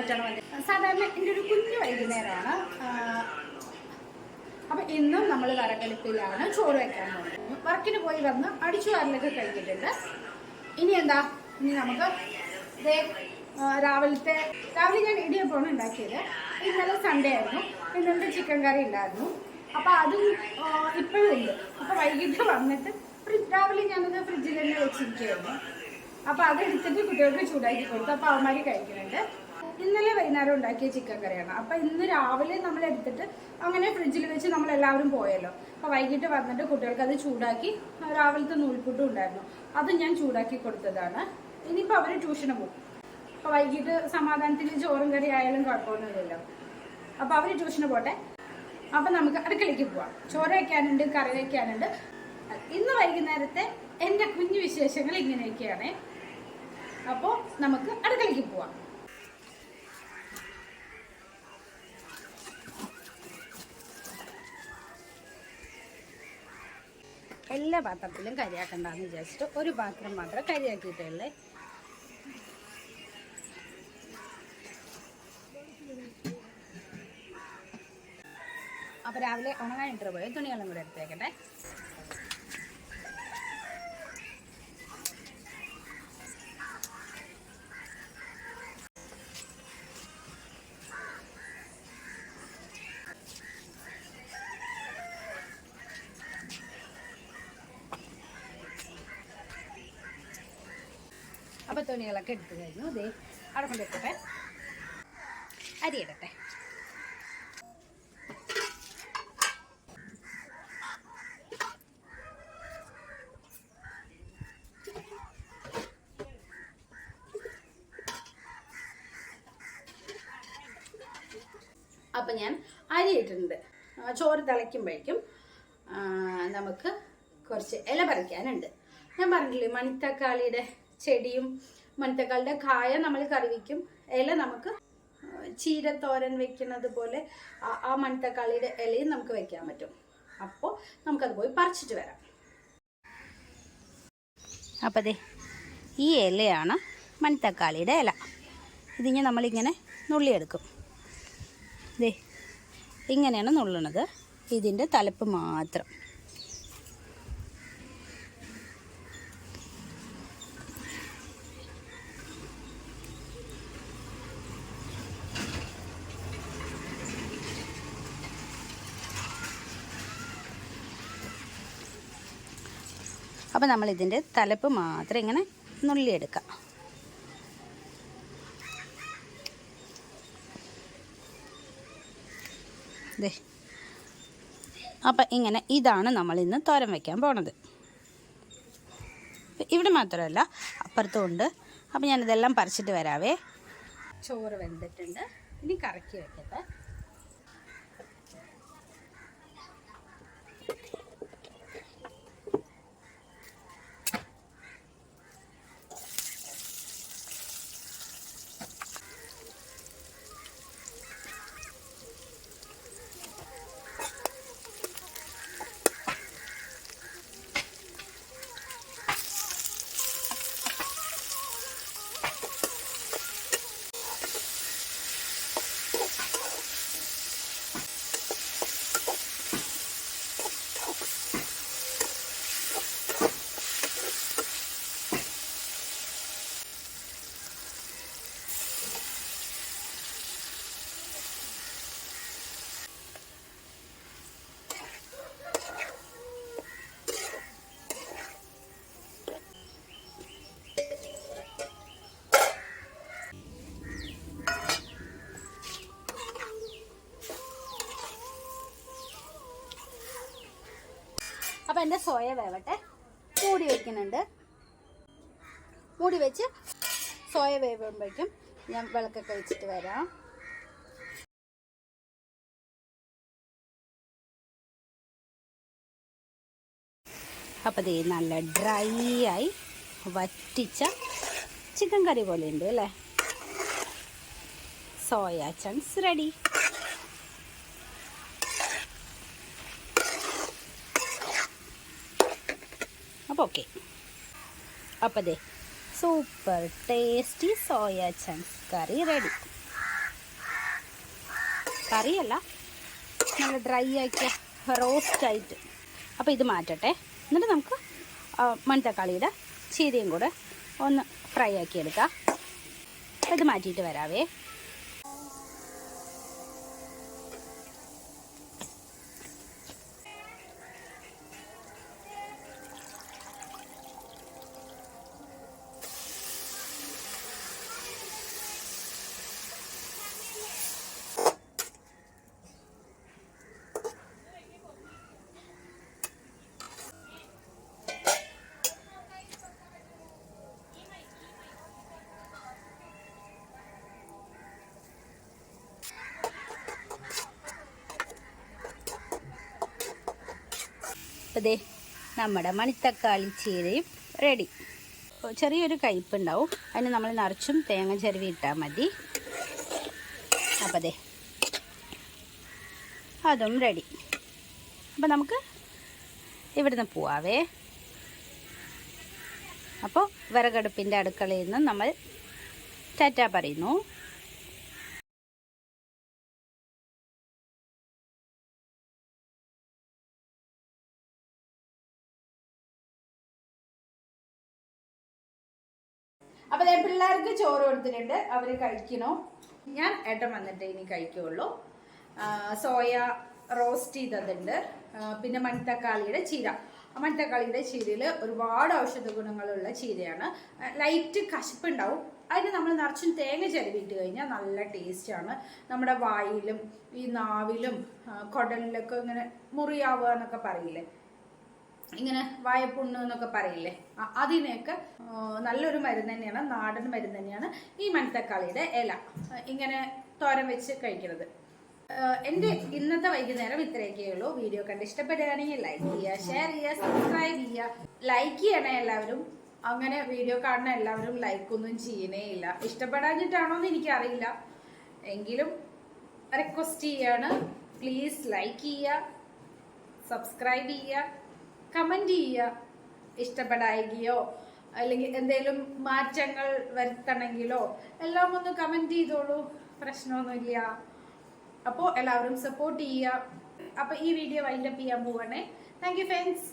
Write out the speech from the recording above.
ആയിട്ടാണ് സാധാരണ എന്റെ ഒരു കുഞ്ഞു വൈകുന്നേരമാണ് അപ്പം ഇന്നും നമ്മൾ വറകലിപ്പിലാണ് ചോറ് വെക്കാൻ പോകുന്നത്. വർക്കിന് പോയി വന്ന് അടിച്ചു വാരലൊക്കെ കഴിഞ്ഞിട്ടുണ്ട്. ഇനി എന്താ? ഇനി നമുക്ക് രാവിലത്തെ രാവിലെ ഞാൻ ഇടിയപ്പമാണ് ഉണ്ടാക്കിയത്. ഇന്നലെ സൺഡേ ആയിരുന്നു. ഇന്നലെ ചിക്കൻ കറി ഉണ്ടായിരുന്നു. അപ്പോൾ അതും ഇപ്പോഴും ഉണ്ട്. അപ്പോൾ വൈകിട്ട് വന്നിട്ട് രാവിലെ ഞാനത് ഫ്രിഡ്ജിൽ തന്നെ വെച്ചിരിക്കുകയായിരുന്നു. അപ്പോൾ അതെടുത്തിട്ട് കുട്ടികൾക്ക് ചൂടാക്കി കൊടുത്തു. അപ്പോൾ അവന്മാർ കഴിക്കുന്നുണ്ട്. ഇന്നലെ വൈകുന്നേരം ഉണ്ടാക്കിയ ചിക്കൻ കറിയാണ്. അപ്പൊ ഇന്ന് രാവിലെ നമ്മൾ എടുത്തിട്ട് അങ്ങനെ ഫ്രിഡ്ജിൽ വെച്ച് നമ്മൾ എല്ലാവരും പോയല്ലോ. അപ്പൊ വൈകിട്ട് വന്നിട്ട് കുട്ടികൾക്ക് അത് ചൂടാക്കി രാവിലത്തെ നൂൽപുട്ടും ഉണ്ടായിരുന്നു. അത് ഞാൻ ചൂടാക്കി കൊടുത്തതാണ്. ഇനിയിപ്പോൾ അവർ ട്യൂഷന് പോകും. അപ്പൊ വൈകിട്ട് സമാധാനത്തിൽ ചോറും കറി ആയാലും കുഴപ്പമൊന്നുമില്ലല്ലോ. അപ്പോൾ അവർ ട്യൂഷന് പോട്ടെ. അപ്പം നമുക്ക് അടുക്കളയ്ക്ക് പോവാം. ചോറ് വയ്ക്കാനുണ്ട് കറി വയ്ക്കാനുണ്ട് ഇന്ന് വൈകുന്നേരത്തെ എന്റെ കുഞ്ഞു വിശേഷങ്ങൾ ഇങ്ങനെയൊക്കെയാണ്. അപ്പോൾ നമുക്ക് അടുക്കളയ്ക്ക് പോവാം. എല്ലാ പാത്രത്തിലും കരിയാക്കണ്ടെന്ന് വിചാരിച്ചിട്ട് ഒരു പാത്രം മാത്രം കരിയാക്കിയിട്ടുള്ളേ അപ്പോൾ രാവിലെ ഉണങ്ങാനിട്ട് പോയി തുണികളും കൂടെ എടുത്തേക്കട്ടെ. തുണികളൊക്കെ എടുത്തു കഴിഞ്ഞു. ദേ അവിടെ കൊണ്ടിട്ടട്ടെ അരി ഇടട്ടെ. അപ്പം ഞാൻ അരി ഇട്ടിട്ടുണ്ട്. ചോറ് തിളയ്ക്കുമ്പോഴേക്കും നമുക്ക് കുറച്ച് ഇല പറിക്കാനുണ്ട്. ഞാൻ പറഞ്ഞില്ലേ മണിത്തക്കാളിയുടെ ചെടിയും മണിത്തക്കാളിയുടെ കായ നമ്മൾ കറി വയ്ക്കും ഇല നമുക്ക് ചീരത്തോരൻ വെക്കുന്നത് പോലെ ആ- മണിത്തക്കാളിയുടെ ഇലയും നമുക്ക് വെക്കാൻ പറ്റും. അപ്പോൾ നമുക്കത് പോയി പറിച്ചിട്ട് വരാം. അപ്പോൾ അതെ ഈ ഇലയാണ് മണിത്തക്കാളിയുടെ ഇല. ഇതിങ്ങനെ നമ്മളിങ്ങനെ നുള്ളിയെടുക്കും. ദേ ഇങ്ങനെയാണ് നുള്ളണത് ഇതിന്റെ തലപ്പ് മാത്രം. അപ്പോൾ നമ്മൾ ഇതിന്റെ തലപ്പ് മാത്രം ഇങ്ങനെ നുള്ളിയെടുക്കാം. ദേ. അപ്പം ഇങ്ങനെ ഇതാണ് നമ്മൾ ഇന്ന് തോരൻ വയ്ക്കാൻ പോണത്. ഇവിടെ മാത്രമല്ല അപ്പുറത്തും ഉണ്ട് അപ്പം ഞാനിതെല്ലാം പറിച്ചിട്ട് വരാവേ. ചോറ് വെന്തിട്ടുണ്ട്. ഇനി കറക്കി വെക്കട്ടെ. എന്റെ സോയ വേവട്ടെ. മൂടി വെക്കുന്നുണ്ട്. മൂടി വെച്ച് സോയ വേവുമ്പോഴേക്കും ഞാൻ വിളക്കൊക്കെ വെച്ചിട്ട് വരാം. അപ്പോൾ ഇത് നല്ല ഡ്രൈ ആയി വറ്റിച്ച ചിക്കൻ കറി പോലെ ഉണ്ട് അല്ലേ? Soya chunks ready. അപ്പോൾ ഓക്കെ. അപ്പോൾ അതെ സൂപ്പർ ടേസ്റ്റി സോയ ചങ്ക്സ് കറി റെഡി. കറിയല്ല നല്ല ഡ്രൈ ആക്കിയ റോസ്റ്റ് ആയിട്ട്. അപ്പോൾ ഇത് മാറ്റട്ടെ. എന്നിട്ട് നമുക്ക് മൺതക്കാളിയുടെ ചീരയും കൂടെ ഒന്ന് ഫ്രൈ ആക്കിയെടുക്കാം ഇത് മാറ്റിയിട്ട് വരാവേ. ദേ നമ്മുടെ മണിത്തക്കാളി ചീരയും റെഡി ചെറിയൊരു കയ്പുണ്ടാവും അതിന് നമ്മൾ നിറച്ചും തേങ്ങ ചെരുവി ഇട്ടാൽ മതി. അപ്പോൾ ദേ അതും റെഡി അപ്പോൾ നമുക്ക് ഇവിടുന്ന് പോവാവേ. അപ്പോൾ വിറകടുപ്പിന്റെ അടുക്കളയിൽ നിന്ന് നമ്മൾ ടാറ്റ പറയുന്നു. അപ്പൊ ഞാൻ പിള്ളേർക്ക് ചോറ് കൊടുത്തിട്ടുണ്ട്. അവർ കഴിക്കണോ ഞാൻ ഏട്ടൻ വന്നിട്ട് ഇനി കഴിക്കുള്ളൂ. സോയ റോസ്റ്റ് ചെയ്തതുണ്ട്. പിന്നെ മൺതക്കാളിയുടെ ചീര. മൺതക്കാളിയുടെ ചീരയിൽ ഒരുപാട് ഔഷധ ഗുണങ്ങളുള്ള ചീരയാണ്. ലൈറ്റ് കശപ്പുണ്ടാവും. അതിന് നമ്മൾ നിറച്ചും തേങ്ങ ചിരവിട്ട് കഴിഞ്ഞാൽ നല്ല ടേസ്റ്റാണ് നമ്മുടെ വായിലും ഈ നാവിലും കുടലിലൊക്കെ ഇങ്ങനെ മുറിയാവുക എന്നൊക്കെ പറയില്ലേ? ഇങ്ങനെ വായപ്പുണ്ണ് എന്നൊക്കെ പറയില്ലേ? അതിനെയൊക്കെ നല്ലൊരു മരുന്ന് തന്നെയാണ് നാടൻ മരുന്ന് തന്നെയാണ് ഈ മൺതക്കാളിയുടെ ഇല. ഇങ്ങനെ തോരൻ വെച്ച് കഴിക്കുന്നത്. എന്റെ ഇന്നത്തെ വൈകുന്നേരം ഇത്രയൊക്കെ ഉള്ളൂ. വീഡിയോ കണ്ട് ഇഷ്ടപ്പെടുകയാണെങ്കിൽ ലൈക്ക് ചെയ്യുക ഷെയർ ചെയ്യുക സബ്സ്ക്രൈബ് ചെയ്യുക. ലൈക്ക് ചെയ്യണേ എല്ലാവരും. അങ്ങനെ വീഡിയോ കാണുന്ന എല്ലാവരും ലൈക്കൊന്നും ചെയ്യണേ ഇല്ല. ഇഷ്ടപ്പെടാഞ്ഞിട്ടാണോ എന്ന് എനിക്കറിയില്ല. എങ്കിലും റിക്വസ്റ്റ് ചെയ്യാണ്. പ്ലീസ് ലൈക്ക് ചെയ്യുക സബ്സ്ക്രൈബ് ചെയ്യുക. കമന്റ് ചെയ്യുക. ഇഷ്ടപ്പെടായികയോ അല്ലെങ്കിൽ എന്തെങ്കിലും മാറ്റങ്ങൾ വരുത്തണമെങ്കിലോ എല്ലാം ഒന്ന് കമന്റ് ചെയ്തോളൂ. പ്രശ്നമൊന്നുമില്ല. അപ്പോൾ എല്ലാവരും സപ്പോർട്ട് ചെയ്യുക. അപ്പോൾ ഈ വീഡിയോ വൈൻഡപ്പ് ചെയ്യാൻ പോവാണേ. Thank you friends